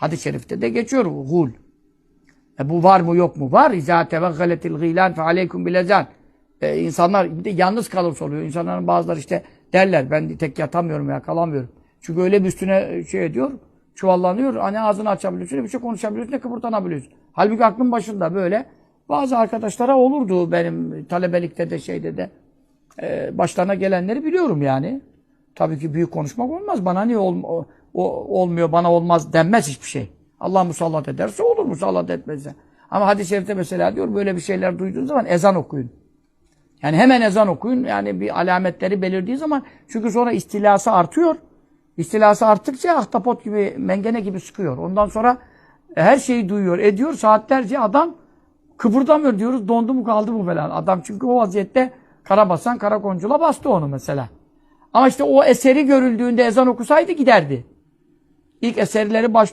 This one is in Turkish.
Hadis-i şerifte de geçiyor gul. E bu var mı yok mu? Var. İzâ teveggaletil gîlân fe aleykum bil ezân. E, insanlar bir de yalnız kalırsa oluyor. İnsanların bazıları işte derler ben tek yatamıyorum ya kalamıyorum. Çünkü öyle bir üstüne şey ediyor, çuvallanıyor. Hani ağzını açabiliyorsun, ne bir şey konuşabiliyorsun, ne kıpırdanabiliyorsun. Halbuki aklın başında böyle. Bazı arkadaşlara olurdu benim talebelikte de şeyde de. E, başlarına gelenleri biliyorum yani. Tabii ki büyük konuşmak olmaz. Bana niye ol, o- o- olmuyor, bana olmaz denmez hiçbir şey. Allah musallat ederse olur, musallat etmezse. Ama hadis-i şerifte mesela diyor böyle bir şeyler duyduğunuz zaman ezan okuyun. Yani hemen ezan okuyun. Yani bir alametleri belirdiği zaman çünkü sonra istilası artıyor. İstilası arttıkça ahtapot gibi, mengene gibi sıkıyor. Ondan sonra her şeyi duyuyor, ediyor. Saatlerce adam kıpırdamıyor diyoruz. Dondu mu kaldı mı falan. Adam çünkü o vaziyette karabasan karakoncula bastı onu mesela. Ama işte o eseri görüldüğünde ezan okusaydı giderdi. İlk eserleri baş